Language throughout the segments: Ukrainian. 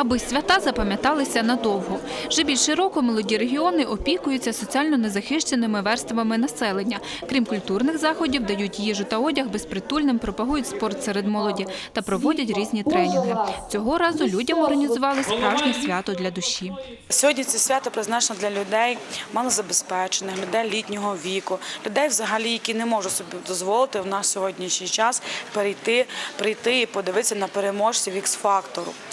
Аби свята запам'яталися надовго. Вже більше року молоді регіони опікуються соціально незахищеними верствами населення. Крім культурних заходів, дають їжу та одяг безпритульним, пропагують спорт серед молоді та проводять різні тренінги. Цього разу людям організували справжнє свято для душі. Сьогодні це свято призначено для людей малозабезпечених, людей літнього віку, людей, взагалі, які не можуть собі дозволити в наш сьогоднішній час перейти, прийти і подивитися на переможців X-фактору. Е,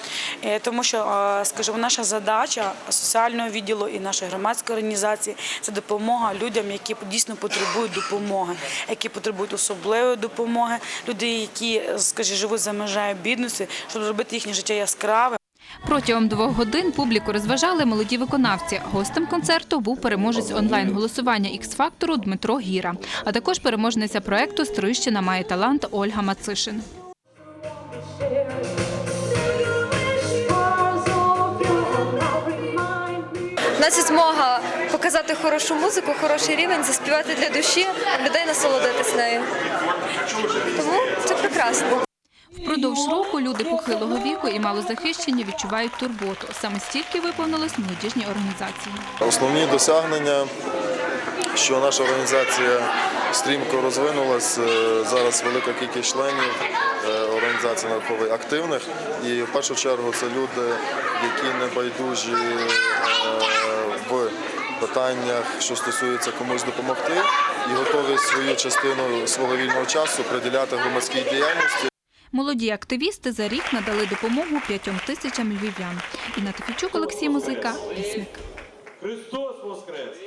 Тому що, е, скажімо, наша задача соціального відділу і нашої громадської організації це допомога людям, які дійсно потребують допомоги, які потребують особливої допомоги, люди, які, скажімо, живуть за межею бідності, щоб зробити їхнє життя яскравим. Протягом двох годин публіку розважали молоді виконавці. Гостем концерту був переможець онлайн-голосування «Ікс-фактору» Дмитро Гіра, а також переможниця проекту «Стрийщина має талант» Ольга Мацишин. У нас є змога показати хорошу музику, хороший рівень, заспівати для душі, людей насолодитись нею. Тому це прекрасно. Впродовж року люди похилого віку і малозахищені відчувають турботу. Саме стільки виповнилось молодіжні організації. Основні досягнення, що наша організація стрімко розвинулась. е, Зараз велика кількість членів е, організації нараховує активних. І в першу чергу це люди, які не байдужі е, в питаннях, що стосується комусь допомогти, і готові свою частину свого вільного часу приділяти громадській діяльності. Молоді активісти за рік надали допомогу п'ятьом тисячам львів'ян. Інна Тофійчук, Олексій Музика, Вісник. Христос Воскрес!